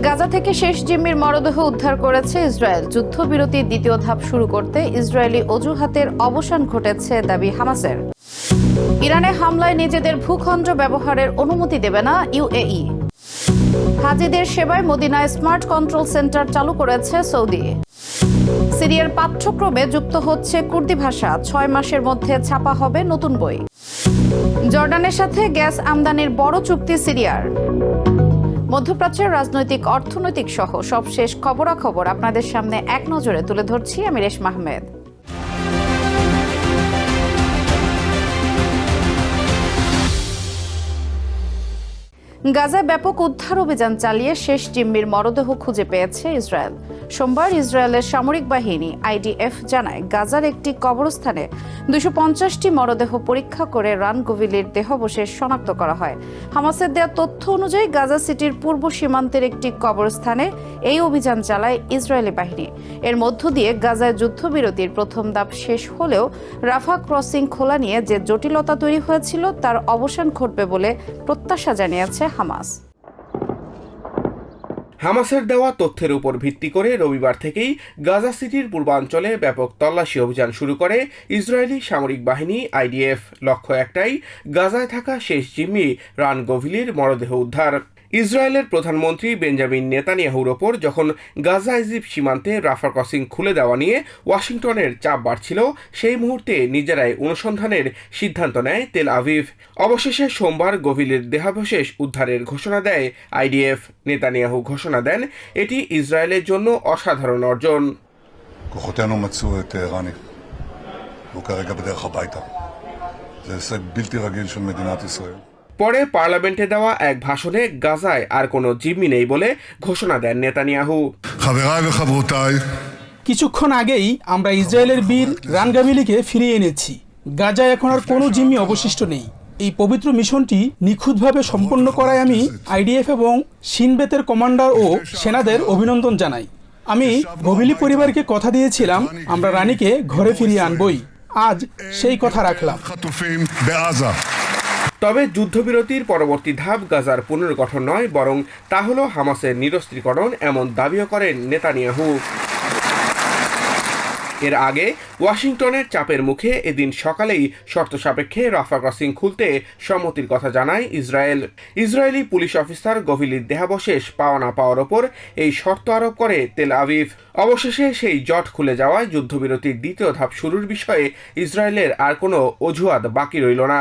গাজা থেকে শেষ জিম্মির মরদেহ উদ্ধার করেছে ইসরায়েল। যুদ্ধবিরতির দ্বিতীয় ধাপ শুরু করতে ইসরায়েলি অজুহাতের অবসান ঘটেছে দাবি হামাসের। ইরানে হামলায় নিজেদের ভূখণ্ড ব্যবহারের অনুমতি দেবে না ইউএই। হাজিদের সেবায় মদিনায় স্মার্ট কন্ট্রোল সেন্টার চালু করেছে সৌদি। সিরিয়ার পাঠ্যক্রমে যুক্ত হচ্ছে কুর্দি ভাষা। ছয় মাসের মধ্যে ছাপা হবে নতুন বই। জর্ডানের সাথে গ্যাস আমদানির বড় চুক্তি সিরিয়ার। মধ্যপ্রাচ্যের রাজনৈতিক, অর্থনৈতিক সহ সবশেষ খবরাখবর আপনাদের সামনে এক নজরে তুলে ধরছি আমি রেশমা আহমেদ। গাজায় ব্যাপক উদ্ধার অভিযান চালিয়ে শেষ জিম্মির মরদেহ খুঁজে পেয়েছে ইসরায়েল। সোমবার ইসরায়েলের সামরিক বাহিনী, আইডিএফ, জানায়, গাজার একটি কবরস্থানে দুশো পঞ্চাশটি মরদেহ পরীক্ষা করে রান গোভিলির দেহাবশেষ শনাক্ত করা হয়। হামাসের দেওয়া তথ্য অনুযায়ী গাজা সিটির পূর্ব সীমান্তের একটি কবরস্থানে এই অভিযান চালায় ইসরায়েলি বাহিনী। এর মধ্য দিয়ে গাজায় যুদ্ধবিরতির প্রথম ধাপ শেষ হলেও রাফা ক্রসিং খোলা নিয়ে যে জটিলতা তৈরি হয়েছিল, তার অবসান ঘটবে বলে প্রত্যাশা জানিয়েছে হামাস। হামাসের দেওয়া তথ্যের উপর ভিত্তি করে রবিবার থেকেই গাজা সিটির পূর্বাঞ্চলে ব্যাপক তল্লাশি অভিযান শুরু করে ইসরায়েলি সামরিক বাহিনী, আইডিএফ। লক্ষ্য একটাই, গাজায় থাকা শেষ জিম্মি রান গভিলির মরদেহ উদ্ধার। ইসরায়েলের প্রধানমন্ত্রী বেঞ্জামিন নেতানিয়াহুর ওপর যখন গাজা ইজিপ্ট সীমান্তে রাফার ক্রসিং খুলে দেওয়া নিয়ে ওয়াশিংটনের চাপ বাড়ছিল সেই মুহূর্তে নিজেরাই অনুসন্ধানের সিদ্ধান্ত নেয় তেল আভিভ অবশেষে সোমবার গভীলের দেহাবশেষ উদ্ধারের ঘোষণা দেয় আইডিএফ নেতানিয়াহু ঘোষণা দেন এটি ইসরায়েলের জন্য অসাধারণ অর্জন כוחותינו מצאו את אה, רני, והוא כרגע בדרך הביתה. זה הישג בלתי רגיל של מדינת ישראל. পরে পার্লামেন্টে দেওয়া এক ভাষণে গাজায় আর কোনো জিম্মি নেই বলে ঘোষণা দেন নেতানিয়াহু। কিছুক্ষণ আগেই আমরা ইসরায়েলের বীর রানগামিলিকে ফিরিয়ে এনেছি। গাজায় এখন আর কোনো জিম্মি অবশিষ্ট নেই। এই পবিত্র মিশনটি নিখুঁতভাবে সম্পন্ন করায় আমি আইডিএফ এবং সিনবেতের কমান্ডার ও সেনাদের অভিনন্দন জানাই। আমি গভিলি পরিবারকে কথা দিয়েছিলাম আমরা রানীকে ঘরে ফিরিয়ে আনবই। আজ সেই কথা রাখলাম। তবে যুদ্ধবিরতির পরবর্তী ধাপ গাজার পুনর্গঠন নয়, বরং তা হল হামাসের নিরস্ত্রীকরণ এমন দাবিও করেন নেতানিয়াহু। এর আগে ওয়াশিংটনের চাপের মুখে এদিন সকালেই শর্ত সাপেক্ষে রাফা ক্রসিং খুলতে সম্মতির কথা জানায় ইসরায়েল। ইসরায়েলি পুলিশ অফিসার গভিলির দেহাবশেষ পাওয়া না পাওয়ার ওপর এই শর্ত আরোপ করে তেল আভিভ অবশেষে সেই জট খুলে যাওয়ায় যুদ্ধবিরতির দ্বিতীয় ধাপ শুরুর বিষয়ে ইসরায়েলের আর কোনো অজুহাত বাকি রইল না।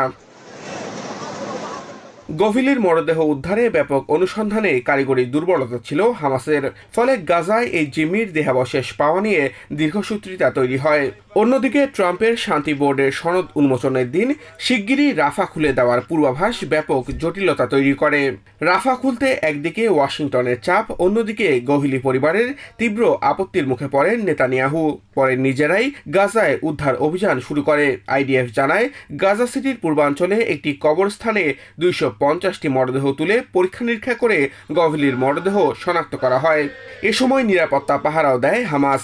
গভিলির মরদেহ উদ্ধারে ব্যাপক অনুসন্ধানে কারিগরি দুর্বলতা ছিল। হামাসের ফলে গাজায় এই জিম্মির দেহাবশেষ পাওয়া নিয়ে দীর্ঘসূত্রিতা তৈরি হয়। অন্যদিকে ট্রাম্পের শান্তি বোর্ডের সনদ উন্মোচনের দিন শিগগিরই রাফা খুলে দেওয়ার পূর্বাভাস ব্যাপক জটিলতা তৈরি করে। রাফা খুলতে একদিকে ওয়াশিংটনের চাপ, অন্যদিকে গহিলি পরিবারের তীব্র আপত্তির মুখে পড়েন নেতানিয়াহু। পরে নিজেরাই গাজায় উদ্ধার অভিযান শুরু করে। আইডিএফ জানায়, গাজা সিটির পূর্বাঞ্চলে একটি কবরস্থানে দুইশো পঞ্চাশটি মরদেহ তুলে পরীক্ষা নিরীক্ষা করে গভলির মরদেহ শনাক্ত করা হয়। এ সময় নিরাপত্তা পাহারাও দেয় হামাস।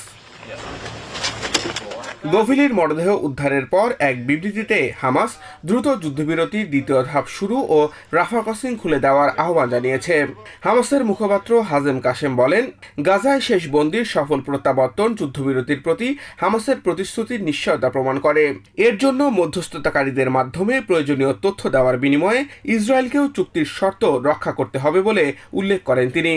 গভীলির মরদেহ উদ্ধারের পর এক বিবৃতিতে হামাস দ্রুত যুদ্ধবিরতির দ্বিতীয় ধাপ শুরু ও রাফা ক্রসিং খুলে দেওয়ার আহ্বান জানিয়েছে। হামাসের মুখপাত্র হাজেম কাশেম বলেন, গাজায় শেষ বন্দির সফল প্রত্যাবর্তন যুদ্ধবিরতির প্রতি হামাসের প্রতিশ্রুতির নিশ্চয়তা প্রমাণ করে। এর জন্য মধ্যস্থতাকারীদের মাধ্যমে প্রয়োজনীয় তথ্য দেওয়ার বিনিময়ে ইসরায়েলকেও চুক্তির শর্ত রক্ষা করতে হবে বলে উল্লেখ করেন তিনি।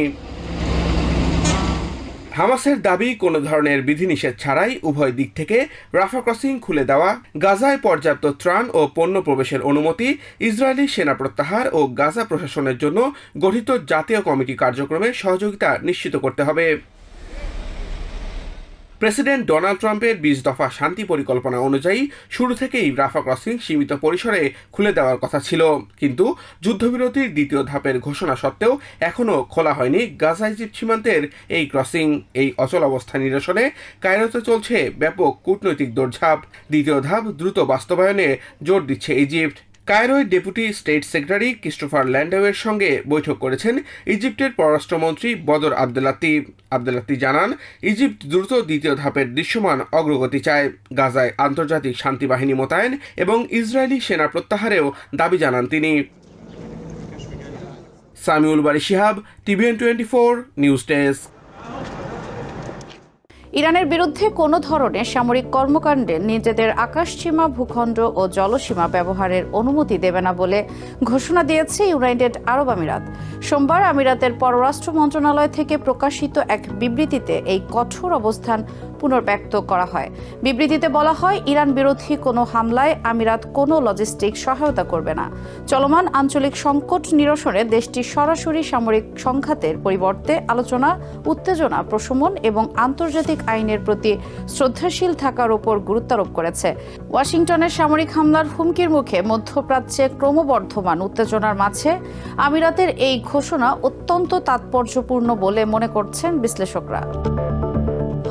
হামাসের দাবি, কোনো ধরনের বিধিনিষেধ ছাড়াই উভয় দিক থেকে রাফা ক্রসিং খুলে দেওয়া, গাজায় পর্যাপ্ত ত্রাণ ও পণ্য প্রবেশের অনুমতি, ইসরায়েলি সেনা প্রত্যাহার ও গাজা প্রশাসনের জন্য গঠিত জাতীয় কমিটি কার্যক্রমে সহযোগিতা নিশ্চিত করতে হবে। প্রেসিডেন্ট ডোনাল্ড ট্রাম্পের বিশ দফা শান্তি পরিকল্পনা অনুযায়ী শুরু থেকেই রাফা ক্রসিং সীমিত পরিসরে খুলে দেওয়ার কথা ছিল। কিন্তু যুদ্ধবিরতির দ্বিতীয় ধাপের ঘোষণা সত্ত্বেও এখনও খোলা হয়নি গাজা ইজিপ্ট সীমান্তের এই ক্রসিং। এই অচল অবস্থা নিরসনে কায়রোতে চলছে ব্যাপক কূটনৈতিক দৌড়ঝাঁপ। দ্বিতীয় ধাপ দ্রুত বাস্তবায়নে জোর দিচ্ছে ইজিপ্ট। কায়রোয় ডেপুটি স্টেট সেক্রেটারি ক্রিস্টোফার ল্যান্ডাওয়ের সঙ্গে বৈঠক করেছেন ইজিপ্টের পররাষ্ট্রমন্ত্রী বদর আবদুল্লাতি আবদুল্লাতি জানান, ইজিপ্ট দ্রুত দ্বিতীয় ধাপের দৃশ্যমান অগ্রগতি চায়। গাজায় আন্তর্জাতিক শান্তি বাহিনী মোতায়েন এবং ইসরায়েলি সেনা প্রত্যাহারেও দাবি জানান তিনি। Samiul Bari Shihab, TVN twenty four news desk. ইরানের বিরুদ্ধে কোনো ধরনের সামরিক কর্মকাণ্ডে নিজেদের আকাশসীমা, ভূখণ্ড ও জলসীমা ব্যবহারের অনুমতি দেবে না বলে ঘোষণা দিয়েছে ইউনাইটেড আরব আমিরাত। সোমবার আমিরাতের পররাষ্ট্র মন্ত্রণালয় থেকে প্রকাশিত এক বিবৃতিতে এই কঠোর অবস্থান পুনর্ব্যক্ত করা হয়। বিবৃতিতে বলা হয়, ইরান বিরোধী কোনো হামলায় আমিরাত কোনো লজিস্টিক সহায়তা করবে না। চলমান আঞ্চলিক সংকট নিরসনে দেশটি সরাসরি সামরিক সংঘাতের পরিবর্তে আলোচনা, উত্তেজনা, প্রশমন এবং আন্তর্জাতিক আইনের প্রতি শ্রদ্ধাশীল থাকার উপর গুরুত্বারোপ করেছে। ওয়াশিংটনের সামরিক হামলার হুমকির মুখে মধ্যপ্রাচ্যে ক্রমবর্ধমান উত্তেজনার মাঝে আমিরাতের এই ঘোষণা অত্যন্ত তাৎপর্যপূর্ণ বলে মনে করছেন বিশ্লেষকরা।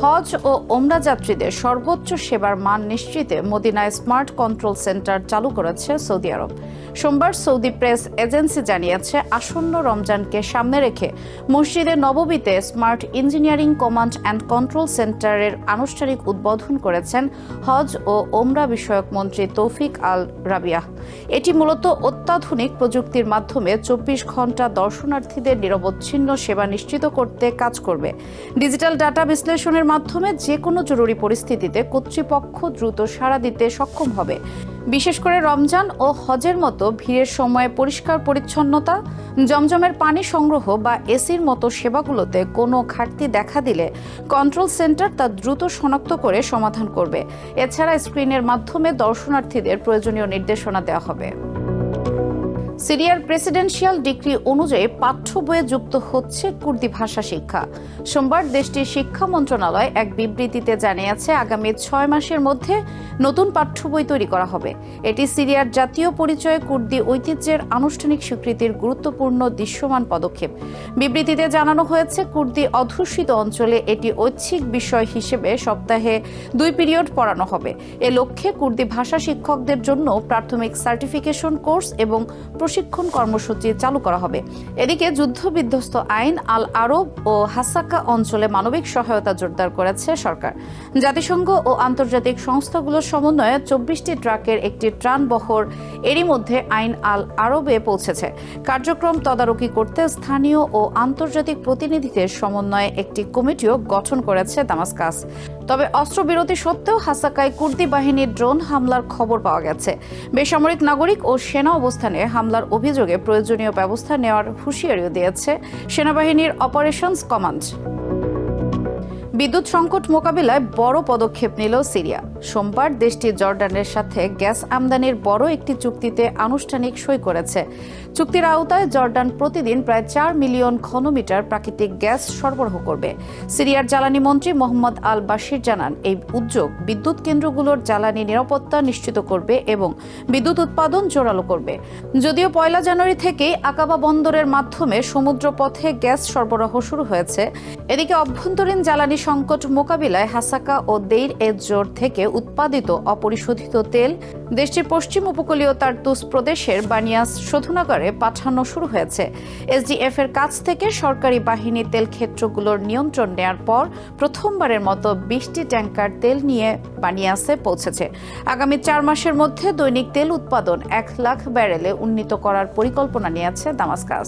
হজ ও ওমরা যাত্রীদের সর্বোচ্চ সেবার মান নিশ্চিতে মদিনায় স্মার্ট কন্ট্রোল সেন্টার চালু করেছে সৌদি আরব। সোমবার সৌদি প্রেস এজেন্সি জানিয়েছে, আসন্ন রমজানকে সামনে রেখে মসজিদে নববীতে smart engineering command and control সেন্টারের আনুষ্ঠানিক উদ্বোধন করেছেন হজ ও ওমরা বিষয়ক মন্ত্রী তৌফিক আল রাবিয়াহ এটি মূলত অত্যাধুনিক প্রযুক্তির মাধ্যমে চব্বিশ ঘণ্টা দর্শনার্থীদের নিরবচ্ছিন্ন সেবা নিশ্চিত করতে কাজ করবে। ডিজিটাল ডাটা বিশ্লেষণের মাধ্যমে যে কোনো জরুরি পরিস্থিতিতে কর্তৃপক্ষ দ্রুত সাড়া দিতে সক্ষম হবে। বিশেষ করে রমজান ও হজের মতো ভিড়ের সময়ে পরিষ্কার পরিচ্ছন্নতা, জমজমের পানি সংগ্রহ বা এসির মতো সেবাগুলোতে কোনো ঘাটতি দেখা দিলে কন্ট্রোল সেন্টার তা দ্রুত শনাক্ত করে সমাধান করবে। এছাড়া স্ক্রিনের মাধ্যমে দর্শনার্থীদের প্রয়োজনীয় নির্দেশনা দেওয়া হবে। সিরিয়ার প্রেসিডেন্সিয়াল ডিগ্রি অনুযায়ী পাঠ্য বইয়ে যুক্ত হচ্ছে কুর্দি ভাষা শিক্ষা। সোমবার দেশটির শিক্ষা মন্ত্রণালয় এক বিবৃতিতে জানিয়েছে, আগামী ছয় মাসের মধ্যে নতুন পাঠ্য বই তৈরি করা হবে। এটি সিরিয়ার জাতীয় পরিচয় কুর্দি ঐতিহ্যের আনুষ্ঠানিক স্বীকৃতির গুরুত্বপূর্ণ দৃশ্যমান পদক্ষেপ। বিবৃতিতে জানানো হয়েছে, কুর্দি অধ্যুষিত অঞ্চলে এটি ঐচ্ছিক বিষয় হিসেবে সপ্তাহে দুই পিরিয়ড পড়ানো হবে। এ লক্ষ্যে কুর্দি ভাষা শিক্ষকদের জন্য প্রাথমিক সার্টিফিকেশন কোর্স এবং প্রশিক্ষণ কর্মসূচি চালু করা হবে। এদিকে যুদ্ধবিধ্বস্ত আইন আল আরব ও হাসাক্কা অঞ্চলে মানবিক সহায়তা জোরদার করেছে সরকার। জাতিসংঘ ও আন্তর্জাতিক সংস্থাগুলোর সমন্বয়ে চব্বিশটি ট্রাকের একটি ত্রাণ বহর এরই মধ্যে আইন আল আরবে পৌঁছেছে। কার্যক্রম তদারকি করতে স্থানীয় ও আন্তর্জাতিক প্রতিনিধিদের সমন্বয়ে একটি কমিটিও গঠন করেছে দামাস্কাস। তবে অস্ত্রবিরতি সত্ত্বেও হাসাকায় কুর্দি বাহিনীর ড্রোন হামলার খবর পাওয়া গেছে। বেসামরিক নাগরিক ও সেনা অবস্থানে হামলার অভিযোগে প্রয়োজনীয় ব্যবস্থা নেওয়ার হুঁশিয়ারিও দিয়েছে সেনাবাহিনীর অপারেশনস কমান্ড। বিদ্যুৎ সংকট মোকাবিলায় বড় পদক্ষেপ নিল সিরিয়া। সোমবার দেশটি জর্ডানের সাথে গ্যাস আমদানির বড় একটি চুক্তিতে আনুষ্ঠানিক সই করেছে। চুক্তির আওতায় জর্ডান প্রতিদিন প্রায় চার মিলিয়ন ঘনমিটার প্রাকৃতিক গ্যাস সরবরাহ করবে। সিরিয়ার জ্বালানি মন্ত্রী মোহাম্মদ আল বাশির জানান, এই উদ্যোগ বিদ্যুৎ কেন্দ্রগুলোর জ্বালানি নিরাপত্তা নিশ্চিত করবে এবং বিদ্যুৎ উৎপাদন জোরালো করবে। যদিও পয়লা জানুয়ারি থেকেই আকাবা বন্দরের মাধ্যমে সমুদ্র পথে গ্যাস সরবরাহ শুরু হয়েছে। এদিকে অভ্যন্তরীণ জ্বালানি সংকট মোকাবিলায় হাসাকা ও দেইর এজোর থেকে উৎপাদিত অপরিশোধিত তেল দেশটির পশ্চিম উপকূলীয় তার্তুস প্রদেশের বানিয়াস শোধনাগারে পাঠানো শুরু হয়েছে। এসডিএফ এর কাছ থেকে সরকারি বাহিনী তেল ক্ষেত্রগুলোর নিয়ন্ত্রণ নেয়ার পর প্রথমবারের মতো বিশটি ট্যাঙ্কার তেল নিয়ে বানিয়াসে পৌঁছেছে। আগামী চার মাসের মধ্যে দৈনিক তেল উৎপাদন এক লাখ ব্যারেলে উন্নীত করার পরিকল্পনা নিয়েছে দামাস্কাস।